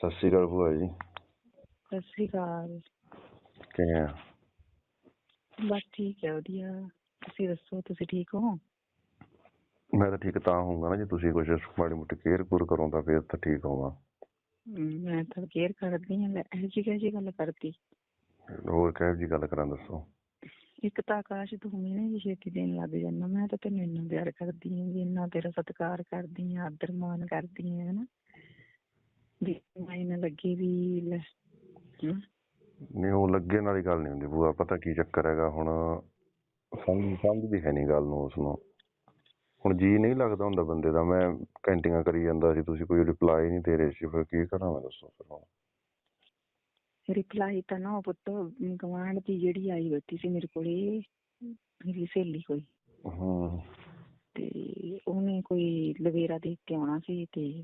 ਸਤਿ ਸ਼੍ਰੀ ਅਕਾਲ ਭੂਆ ਜੀ। ਸਤਿ ਸ੍ਰੀ ਅਕਾਲ। ਕਿਵੇਂ ਆ? ਬਸ ਠੀਕ ਹੈ ਵਧੀਆ। ਤੁਸੀਂ ਦੱਸੋ ਤੁਸੀਂ ਠੀਕ ਹੋ? ਮੈਂ ਤਾਂ ਠੀਕ ਤਾਂ ਹੋਊਂਗਾ ਨਾ ਜੇ ਤੁਸੀਂ ਕੁਝ ਮਾੜੀ ਮੋਟੀ ਕੇਅਰ ਕੁਰ ਕਰੋ ਤਾਂ ਫਿਰ ਤਾਂ ਠੀਕ ਹੋਵਾਂ ਹਮ, ਮੈਂ ਤਾਂ ਕੇਅਰ ਕਰਦੀ ਹਾਂ ਲੈ ਇਹ ਜੀ ਕਿਹੋ ਜਿਹੀ ਗੱਲ ਕਰਦੀ ਹੋਰ ਕਿਹੋ ਜੀ ਗੱਲ ਕਰਾਂ ਦੱਸੋ? ਇੱਕ ਤਾਂ ਆਕਾਸ਼ ਤੂੰ ਮੈਨੇ ਜੀ ਛੇਤੀ ਦੇਣ ਲੱਗ ਜਾਂਦਾ। ਮੈਂ ਤਾਂ ਤੈਨੂੰ ਇੰਨਾ ਪਿਆਰ ਕਰਦੀ ਹਾਂ ਵੀ ਇੰਨਾ ਤੇਰਾ ਸਤਿਕਾਰ ਕਰਦੀ ਹਾਂ ਆਦਰ ਮਾਨ ਕਰਦੀ ਹਾਂ ਹਨਾ? ਵੀ ਮੈਂ ਨਾ ਲੱਗੇ ਵੀ ਲੈ। ਹਮ, ਨਹੀਂ ਉਹ ਲੱਗੇ ਵਾਲੀ ਗੱਲ ਨਹੀਂ ਹੁੰਦੀ ਭੂਆ ਪਤਾ ਕੀ ਚੱਕਰ ਹੈਗਾ ਹੁਣ ਸਮਝ ਸਮਝਦੀ ਹੈ ਨਹੀਂ ਗੱਲ ਨੂੰ ਉਸ ਨੂੰ। ਹੁਣ ਜੀ ਨਹੀਂ ਲੱਗਦਾ ਹੁੰਦਾ ਬੰਦੇ ਦਾ ਮੈਂ ਕੈਂਟੀਆਂ ਕਰੀ ਜਾਂਦਾ ਸੀ ਤੁਸੀਂ ਕੋਈ ਰਿਪਲਾਈ ਨਹੀਂ ਦੇ ਰਹੇ ਸੀ ਫਿਰ ਕੀ ਕਰਾਂ ਮੈਂ ਦੱਸੋ ਫਿਰ ਹੁਣ? ਰਿਪਲਾਈ ਤਾਂ ਨਾ ਉਹ ਪੁੱਤ ਗਵਾਂਢ ਦੀ ਜਿਹੜੀ ਆਈ ਬੈਠੀ ਸੀ ਮੇਰੇ ਕੋਲੇ ਮੇਰੀ ਸਹੇਲੀ ਕੋਈ। ਹੂੰ। ਤੇ ਉਹਨੇ ਕੋਈ ਲਵੇਰਾ ਦੇਖ ਕੇ ਆਉਣਾ ਸੀ ਤੇ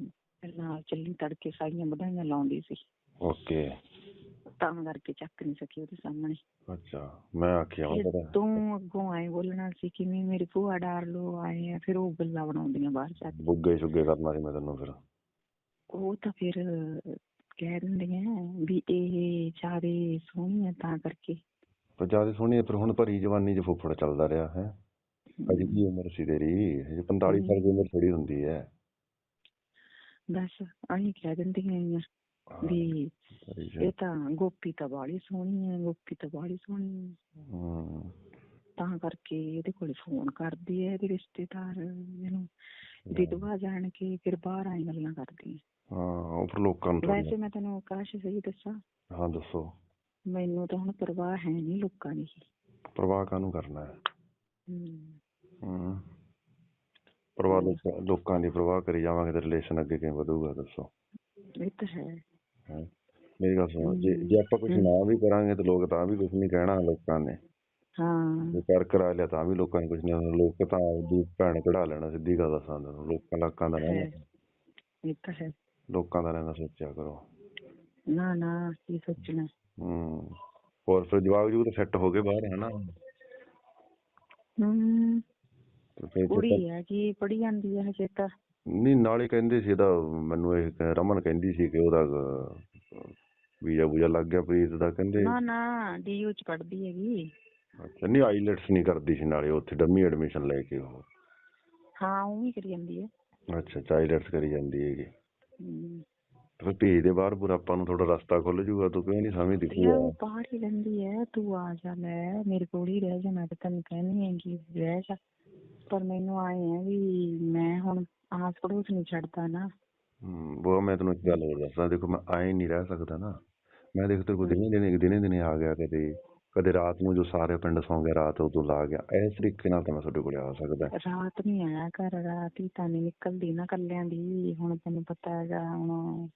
ਨਾਲ ਚੱਲੀ ਤੜਕੇ ਸਾਰੀਆਂ ਵਧਾਈਆਂ ਲਾਉਂਦੀ ਸੀ। ਓਕੇ। ਤਾਂ ਕਰਕੇ ਚੱਕ ਨਹੀਂ ਸਕੀ ਉਹਦੇ ਸਾਹਮਣੇ। ਅੱਛਾ ਮੈਂ ਆਖਿਆ ਵਾ ਪਤਾ ਤੂੰ ਅੱਗੋਂ ਆਏ ਬੋਲਣਾ ਸੀ ਕਿਵੇਂ ਮੇਰੀ ਭੂਆ ਡਾਰ ਲੋ ਆਏ ਆ ਫਿਰ ਉਹ ਗੱਲਾਂ ਬਣਾਉਂਦੀਆਂ ਬਾਹਰ ਜਾ ਕੇ। ਬੁੱਗੇ ਸੁੱਗੇ ਕਰਨਾ ਸੀ ਮੈਂ ਤੈਨੂੰ ਫਿਰ। ਉਹ ਤਾਂ ਫਿਰ ਕਹਿ ਦਿੰਦੀਆਂ ਵੀ ਇਹ ਚਾਰੇ ਸੋਹਣੀਆਂ ਤਾਂ ਕਰਕੇ। ਪਰ ਜ਼ਿਆਦਾ ਸੋਹਣੀ ਪਰ ਹੁਣ ਭਰੀ ਜਵਾਨੀ ਚ ਫੁੱਫੜ ਚੱਲਦਾ ਰਿਹਾ ਹੈ। ਅਜੇ ਕੀ ਉਮਰ ਸੀ ਤੇਰੀ? ਹਜੇ 45 ਸਾਲ ਦੀ ਉਮਰ ਥੋੜੀ ਹੁੰਦੀ ਹੈ। ਬਸ ਆਹੀ ਕਹਿ ਦਿੰਦੀਆਂ ਆ ਵੀ ਇਹ ਤਾਂ ਗੋਪੀ ਤਾਂ ਬਾਹਲੀ ਸੋਹਣੀ ਹੈ ਗੋਪੀ ਤਾਂ ਬਾਹਲੀ ਸੋਹਣੀ ਹੈ। ਤਾਂ ਕਰਕੇ ਇਹਦੇ ਕੋਲ ਫੋਨ ਕਰਦੀ ਹੈ ਇਹਦੇ ਰਿਸ਼ਤੇਦਾਰ ਇਹਨੂੰ ਵਿਧਵਾ ਜਾਣ ਕੇ ਫਿਰ ਬਾਹਰ ਆਈ ਗੱਲਾਂ ਕਰਦੀ ਹੈ। ਹਾਂ ਉਹ ਫਿਰ ਲੋਕਾਂ ਨੂੰ ਵੈਸੇ ਮੈਂ ਤੈਨੂੰ ਆਕਾਸ਼ ਸਹੀ ਦੱਸਾਂ। ਹਾਂ ਦੱਸੋ। ਮੈਨੂੰ ਤਾਂ ਹੁਣ ਪਰਵਾਹ ਹੈ ਨਹੀਂ ਲੋਕਾਂ ਦੀ। ਪ੍ਰਵਾਹ ਕਾਹਨੂੰ ਕਰਨਾ ਹੂੰ। ਪ੍ਰਵਾਹ ਲੋਕਾਂ- ਲੋਕਾਂ ਦੀ ਪ੍ਰਵਾਹ ਕਰੀ ਜਾਵਾਂਗੇ ਤੇ ਰਿਲੇਸ਼ਨ ਅੱਗੇ ਕਿਵੇਂ ਵਧੂਗਾ ਦੱਸੋ? ਇਹ ਤਾਂ ਹੈ। ਹੈਂ। ਮੇਰੀ ਗੱਲ ਸੁਣੋ ਜੇ ਜੇ ਆਪਾਂ ਕੁਝ ਨਾ ਵੀ ਕਰਾਂਗੇ ਤੇ ਲੋਕ ਤਾਂ ਵੀ ਕੁਝ ਨਹੀਂ ਕਹਿਣਾ ਲੋਕਾਂ ਨੇ। ਹਾਂ। ਜੇ ਕਰ ਕਰਾ ਲਿਆ ਤਾਂ ਵੀ ਲੋਕਾਂ ਨੇ ਕੁਝ ਨਹੀਂ। ਲੋਕ ਤਾਂ ਆਪਦੀ ਭੈਣ ਕਢਾ ਲੈਣਾ ਸਿੱਧੀ ਗੱਲ ਦੱਸਾਂ ਤੈਨੂੰ ਲੋਕਾਂ ਲੱਕਾਂ ਦਾ ਹੈ। ਨਾ ਇਹ ਤਾਂ ਹੈ। ਲੋਕਾਂ ਦਾ ਨਾ ਸੋਚਿਆ ਕਰੋ। ਨਾ ਨਾ ਕੀ ਸੋਚਣਾ। ਹੂੰ। ਹੋਰ ਫਿਰ ਜਵਾਬ ਜੂ ਤਾਂ ਸੈੱਟ ਹੋ ਗਏ ਬਾਹਰ ਹੈ। ਨਾ ਹਮ ਤੇ ਫਿਰ ਕੁੜੀ ਹੈ ਕਿ ਪੜੀ ਜਾਂਦੀ ਹੈ ਹਜੇ ਤਾਂ। ਨਹੀਂ ਨਾਲੇ ਕਹਿੰਦੇ ਸੀ ਇਹਦਾ ਮੈਨੂੰ ਇਹ ਕ- ਰਮਨ ਕਹਿੰਦੀ ਸੀ ਕਿ ਉਹਦਾ ਵੀਜ਼ਾ ਬੂਜਾ ਲੱਗ ਗਿਆ ਪ੍ਰੀਤ ਦਾ ਕਹਿੰਦੇ। ਨਾ ਨਾ ਡੀਯੂ ਚ ਪੜਦੀ ਹੈਗੀ। ਅੱਛਾ ਨਹੀਂ ਆਈਲੈਟਸ ਨਹੀਂ ਕਰਦੀ ਸੀ ਨਾਲੇ ਉੱਥੇ ਡੰਮੀ ਐਡਮਿਸ਼ਨ ਲੈ ਕੇ ਉਹ। ਹਾਂ ਉਹ ਵੀ ਕਰੀ ਜਾਂਦੀ ਹੈ। ਅੱਛਾ ਆਈਲੈਟਸ ਕਰੀ ਜਾਂਦੀ ਹੈਗੀ। ਹਮ, ਫਿਰ ਭੇਜ ਦੇ ਬਾਹਰ ਪੂਰਾ ਆਪਾਂ ਨੂੰ ਥੋੜਾ ਰਸਤਾ ਖੁੱਲ ਜੂਗਾ ਤੂੰ ਕਿਉਂ ਨਹੀਂ ਸਮਝਦੀ ਯਾਰ ਉਹ? ਭੂਆ ਬਾਹਰ ਹੀ ਰਹਿੰਦੀ ਹੈ। ਤੂੰ ਆ ਜਾ ਲੈ ਮੇਰੇ ਕੋਲ ਹੀ ਰਹਿ ਜਾ ਮੈਂ ਤਾਂ ਤੈਨੂੰ ਕਹਿੰਦੀ ਹਾਂ ਕਿ ਰਹਿ ਜਾ। ਪਰ ਮੈਨੂੰ ਆਏ ਹੈ ਵੀ ਮੈਂ ਹੁਣ ਆਸ ਪੜੋਸ ਨਹੀਂ ਛੱਡਦਾ ਨਾ। ਹੂੰ ਉਹ ਮੈਂ ਤੈਨੂੰ ਇੱਕ ਗੱਲ ਹੋਰ ਦੱਸਾਂ ਦੇਖੋ ਮੈਂ ਆਏ ਨਹੀਂ ਰਹਿ ਸਕਦਾ ਨਾ। ਮੈਂ ਦੇਖ ਤੇਰੇ ਕੋਲ ਦਿਨੇ ਦਿਨੇ ਦਿਨੇ ਦਿਨੇ ਆ ਗਿਆ ਕਦੇ ਕਦੇ ਰਾਤ ਨੂੰ ਜੋ ਸਾਰੇ ਪਿੰਡ ਸੌਂ ਗਏ ਰਾਤ ਉਦੋਂ ਲਾ ਗਿਆ। ਇਸ ਤਰੀਕੇ ਨਾਲ ਤਾਂ ਮੈਂ ਤੁਹਾਡੇ ਕੋਲ ਆ ਸਕਦਾ। ਰਾਤ ਨਹੀਂ ਆਇਆ ਘਰ ਰਾਤ ਹੀ ਤਾਂ ਨਹੀਂ ਨਿਕਲਦੀ ਨਾ ਕੱਲਿਆਂ ਦੀ ਹੁਣ ਤੈਨੂੰ ਪਤਾ ਹੈਗਾ ਹੁਣ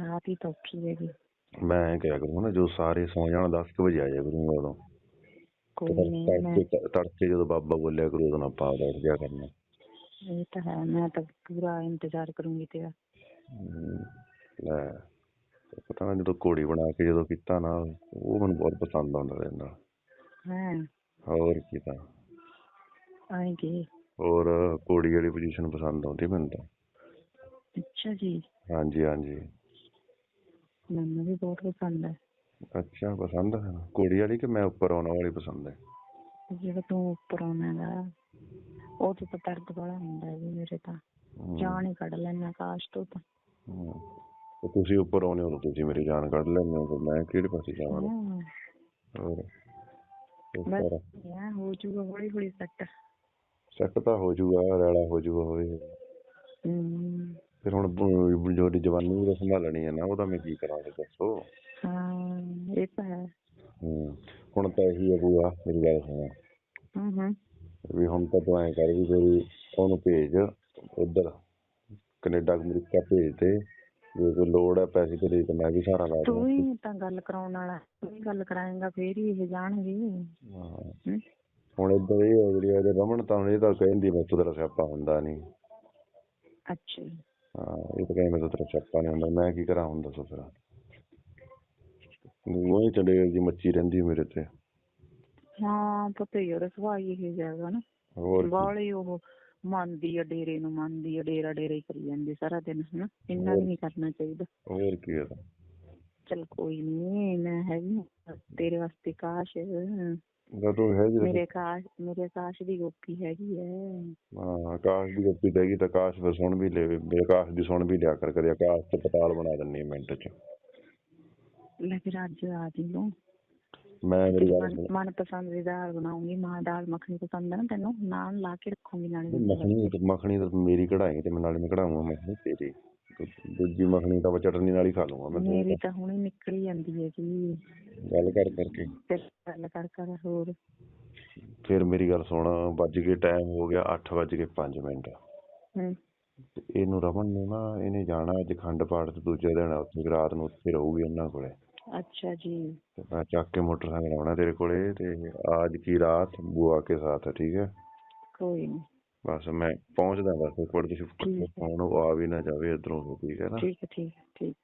ਰਾਤ ਹੀ ਤਾਂ ਔਖੀ ਹੈਗੀ। ਮੈਂ ਕਿਹਾ ਕਰੂੰਗਾ ਨਾ ਜੋ ਸਾਰੇ ਸੌਂ ਜਾਣ 10 ਕੁ ਵਜੇ ਆ ਜਾਇਆ ਕਰੂੰਗਾ ਉਦੋਂ। ਕੋਈ ਨਹੀਂ ਮੈਂ ਤੜਕੇ ਤੜਕੇ ਜਦੋਂ ਬਾਬਾ ਬੋਲਿਆ ਕਰੂ ਉਦੋਂ ਆਪਾਂ ਆਪਦਾ ਉੱਠ ਜਾ ਕਰਨਾ। ਇਹ ਤਾਂ ਹੈ ਮੈਂ ਤਾਂ ਪੂਰਾ ਇੰਤਜ਼ਾਰ ਕਰੂੰਗੀ ਤੇਰਾ। ਹਮ, ਲੈ ਤੇ ਪਤਾ ਨਾ ਜਦੋਂ ਘੋੜੀ ਬਣਾ ਕੇ ਜਦੋਂ ਕੀਤਾ ਨਾ ਉਹ ਮੈਨੂੰ ਬਹੁਤ ਪਸੰਦ ਆਉਂਦਾ ਰਹਿੰਦਾ ਹੈ? ਹੋਰ ਕੀ ਤਾਂ। ਆਏਗੀ ਹੋਰ ਘੋੜੀ ਵਾਲੀ ਪੋਜੀਸ਼ਨ ਪਸੰਦ ਆਉਂਦੀ ਮੈਨੂੰ ਤਾਂ। ਅੱਛਾ ਜੀ। ਹਾਂਜੀ ਹਾਂਜੀ। ਮੈਨੂੰ ਵੀ ਬਹੁਤ ਪਸੰਦ ਹੈ। ਅੱਛਾ ਪਸੰਦ ਹੈ ਘੋੜੀ ਵਾਲੀ ਕਿ ਮੈਂ ਉੱਪਰ ਆਉਣ ਵਾਲੀ ਪਸੰਦ ਹੈ ਜਿਹੜਾ ਤੂੰ ਉੱਪਰ ਆਉਣਾ ਗਾ ਉਹ ਤੇ ਤਾਂ ਦਰਦ ਬੜਾ ਹੁੰਦਾ ਵੀ ਮੇਰੇ ਤਾਂ। ਜਾਨ ਹੀ ਕੱਢ ਲੈਣਾ ਆਕਾਸ਼ ਤੋਂ ਤਾਂ। ਤੇ ਤੁਸੀਂ ਉੱਪਰ ਆਉਣੇ ਹੋ ਤੁਸੀਂ ਮੇਰੀ ਜਾਨ ਕੱਢ ਲੈਂਦੇ ਹੋ ਤੇ ਮੈਂ ਕਿਹੜੇ ਪਾਸੇ ਜਾਵਾਂ? ਹਾਂ, ਹੋਰ ਬਸ ਯਾ ਹੋ ਜੂਗਾ ਹੌਲੀ ਹੌਲੀ ਸੈੱਟ। ਸੈੱਟ ਤਾਂ ਹੋ ਜਾਊਗਾ ਰੈਲਾ ਹੋ ਜਾਊਗਾ ਹੋਏ ਹਮ ਫਿਰ ਹੁਣ ਬ- ਜੋ ਦੀ ਜਵਾਨੀ ਵੀ ਤਾਂ ਸੰਭਾਲਣੀ ਹੈ ਨਾ ਉਹਦਾ ਮੈਂ ਕੀ ਕਰਾਂ ਫਿਰ ਦੱਸੋ? ਹਾਂ ਇਹ ਤਾਂ ਹੈ। ਹੂੰ ਹੁਣ ਤਾਂ ਇਹੀ ਹੈ ਬੂਆ ਮੇਰੀ ਗੱਲ ਸੁਣੋ। ਹਮ ਹਮ ਵੀ ਹੁਣ ਤਾਂ ਤੂੰ ਐਂ ਕਰ ਵੀ ਕੋਈ ਉਹਨੂੰ ਭੇਜ ਉਧਰ ਕੈਨੇਡਾ ਅਮਰੀਕਾ ਭੇਜ ਦੇ। ਜੇ ਕੋਈ ਲੋੜ ਹੈ ਪੈਸੇ ਤੇ ਤਾਂ ਮੈਂ ਵੀ ਸਾਰਾ ਲਾ ਤੂੰ ਦੂੰ ਹੀ ਤਾਂ ਗੱਲ ਕਰਾਉਣ ਵਾਲਾ ਤੂੰ ਹੀ ਗੱਲ ਕਰਾਏਗਾ ਫੇਰ ਹੀ ਇਹ ਜਾਣਗੇ। ਹਾਂ। ਹੁਣ ਇਦਾਂ ਇਹ ਹੈ ਜਿਹੜੀ ਇਹਦੇ ਤਾਂ ਹੁਣ ਇਹ ਤਾਂ ਕਹਿੰਦੀ ਮੈਂ ਤੇਰਾ ਸਿਆਪਾ ਹੁੰਦਾ ਨਹੀਂ। ਅੱਛਾ ਜੀ। ਇਹ ਤਾਂ ਕਹਿੰਦੀ ਮੈਂ ਤੇਰਾ ਸਿਆਪਾ ਨਹੀਂ ਹੁੰਦਾ ਮੈਂ ਕੀ ਕਰਾਂ ਹੁਣ ਦੱਸੋ ਫਿਰ। ਉਹ ਹੀ ਚੰਡੇਲ ਦੀ ਮੱਛੀ ਰਹਿੰਦੀ ਮੇਰੇ ਤੇ। ਹਾਂ ਪਤਾ ਹੀ ਉਹਦਾ ਸੁਭਾਅ ਹੀ ਇਹ ਜਾਗਾ ਨਾ। ਹੋਰ ਕੀ। ਬਾਲੇ ਉਹ ਮੰਨਦੀ ਆ ਡੇਰੇ ਨੂੰ ਮੰਨਦੀ ਆ ਡੇਰਾ ਡੇਰਾ ਹੀ ਕਰੀ ਜਾਂਦੀ ਸਾਰਾ ਦਿਨ ਹਨਾ? ਇੰਨਾ ਵੀ ਨਹੀਂ ਕਰਨਾ ਚਾਹੀਦਾ। ਹੋਰ ਕੀ ਹੈ ਚਲ ਕੋਈ ਨਹੀਂ ਮੈਂ ਹੈਗੀ ਹਾਂ ਤੇਰੇ ਵਾਸਤੇ ਕਾਸ਼। ਜਦੋਂ ਹੈ ਜੀ ਮੇਰੇ ਕਾਸ਼ ਮੇਰੇ ਕਾਸ਼ ਦੀ ਗੋਪੀ ਹੈਗੀ ਐ। ਹਾਂ ਆਕਾਸ਼ ਦੀ ਗੱਪੀ ਦੇਗੀ ਤਾਂ ਆਕਾਸ਼ ਫਿਰ ਸੁਣ ਵੀ ਲੇਵੇ ਵੀ ਆਕਾਸ਼ ਦੀ ਸੁਣ ਵੀ ਲਿਆ ਕਰ ਕਦੇ ਆਕਾਸ਼ ਤੇ ਪਤਾਲ ਬਣਾ ਦਿੰਨੀ ਮਿੰਟ ਚ। ਲੈ ਫਿਰ ਅੱਜ ਆ ਜਿਓ ਮੈਂ ਮੇਰੀ ਗੱਲ ਮਨ ਮਨਪਸੰਦ ਦੀ ਦਾਲ ਬਣਾਉਂਗੀ ਮਾਂ ਦਾਲ ਮੱਖਣੀ ਪਸੰਦ ਹੈ ਨਾ ਤੈਨੂੰ? ਨਾਨ ਲਾ ਕੇ ਰੱਖੂੰਗੀ ਨਾਲੇ। ਮੱਖਣੀ ਤੇ ਮੱਖਣੀ ਤਾਂ ਮੇਰੀ ਕਢਾਈ ਤੇ ਮੈਂ ਨਾਲੇ ਮੈਂ ਕਢਾਉਂਗਾ ਮੱਖਣੀ ਤੇਰੀ। ਦੂਜੀ ਮੱਖਣੀ ਤਾਂ ਮੈਂ ਚਟਨੀ ਨਾਲ ਹੀ ਖਾ ਲੂੰਗਾ ਮੈਂ ਮੇਰੀ ਤਾਂ ਹੁਣੇ ਨਿਕਲ ਹੀ ਜਾਂਦੀ ਹੈ ਜੀ ਗੱਲ ਕਰ ਕਰਕੇ। ਗੱਲ ਕਰ ਕਰ ਹੋਰ। ਫਿਰ ਮੇਰੀ ਗੱਲ ਸੁਣ ਵੱਜ ਕੇ ਟਾਈਮ ਹੋ ਗਿਆ 8 ਵੱਜ ਕੇ 5 ਮਿੰਟ। ਹੂੰ। ਇਹਨੂੰ ਰਮਨ ਨੂੰ ਨਾ ਇਹਨੇ ਜਾਣਾ ਅੱਜ ਖੰਡ ਪਾਠ ਤੇ ਦੂਜੇ ਦਿਨ ਉੱਥੇ ਰਾਤ ਨੂੰ ਉੱਥੇ ਰਹੂਗੀ ਇਹਨਾਂ ਕੋਲੇ। ਅੱਛਾ ਜੀ। ਮੈਂ ਚੱਕ ਕੇ ਮੋਟਰਸਾਈਕਲ ਆਉਣਾ ਤੇਰੇ ਕੋਲੇ ਤੇ ਆਜ ਕੀ ਰਾਤ ਬੁਆ ਕੇ ਸਾਥ ਹੈ ਠੀਕ ਹੈ? ਕੋਈ ਨਹੀਂ ਬਸ ਮੈਂ ਪਹੁੰਚਦਾ ਬਸ। ਫੋਨ ਆ ਵੀ ਨਾ ਜਾਵੇ ਇਧਰੋਂ ਠੀਕ ਹੈ ਨਾ ਠੀਕ ਹੈ ਠੀਕ ਹੈ ਠੀਕ